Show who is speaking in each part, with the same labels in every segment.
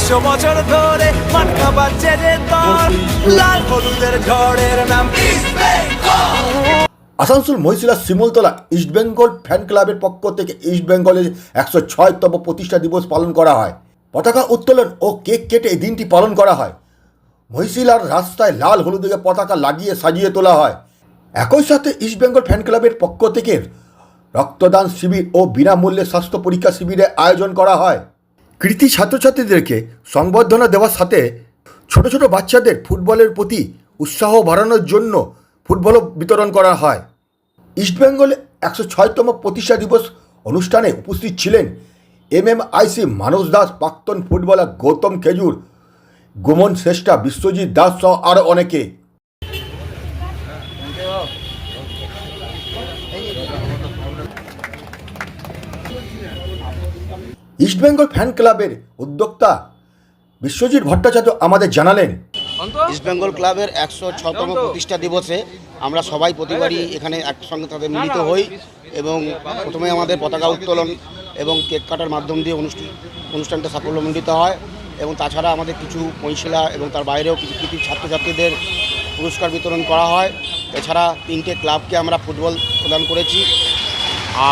Speaker 1: একশো বছর ধরে মাটকা বাজছে যে তোর লাল হলুদের ঝড়ের নাম East Bengal
Speaker 2: Asansol Mahishila Shimultala East Bengal fan ক্লাবের পক্ষ থেকে ইস্টবেঙ্গলের একশো ছয়তম প্রতিষ্ঠা দিবস পালন করা হয়। পতাকা উত্তোলন ও কেক কেটে এই দিনটি পালন করা হয়। মহিশিলার রাস্তায় লাল হলুদে পতাকা লাগিয়ে সাজিয়ে তোলা হয়। একই সাথে ইস্টবেঙ্গল ফ্যান ক্লাবের পক্ষ থেকে রক্তদান শিবির ও বিনামূল্যে স্বাস্থ্য পরীক্ষা শিবিরের আয়োজন করা হয়। কৃতি ছাত্রছাত্রীদেরকে সংবর্ধনা দেওয়ার সাথে ছোট ছোট বাচ্চাদের ফুটবলের প্রতি উৎসাহ বাড়ানোর জন্য ফুটবলও বিতরণ করা হয়। ইস্টবেঙ্গলে একশো ছয়তম প্রতিষ্ঠা দিবস অনুষ্ঠানে উপস্থিত ছিলেন M M IC Manas Das, প্রাক্তন ফুটবলার গৌতম খেজুর, গোমন শ্রেষ্ঠা, বিশ্বজিৎ দাস সহ আরও অনেকে। ইস্টবেঙ্গল ফ্যান ক্লাবের উদ্যোক্তা বিশ্বজিৎ ভট্টাচার্য আমাদের জানালেন।
Speaker 3: ইস্টবেঙ্গল ক্লাবের একশো ছতম প্রতিষ্ঠা দিবসে আমরা সবাই প্রতিবারই এখানে একসঙ্গে তাদের মিলিত হই এবং প্রথমে আমাদের পতাকা উত্তোলন এবং কেক কাটার মাধ্যম দিয়ে অনুষ্ঠান অনুষ্ঠানটা সাফল্যমণ্ডিত হয় এবং তাছাড়া আমাদের কিছু মহিলা এবং তার বাইরেও কিছু কিছু ছাত্রছাত্রীদের পুরস্কার বিতরণ করা হয়। এছাড়া তিনটে ক্লাবকে আমরা ফুটবল প্রদান করেছি।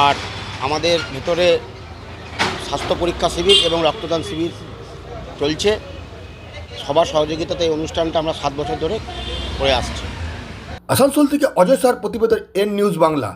Speaker 3: আর আমাদের ভেতরে স্বাস্থ্য পরীক্ষা শিবির এবং রক্তদান শিবির চলছে। সবার সহযোগিতাতে এই অনুষ্ঠানটা আমরা সাত বছর ধরে করে আসছি।
Speaker 2: আসানসোল থেকে অজয় স্যার, প্রতিবেদন এন নিউজ বাংলা।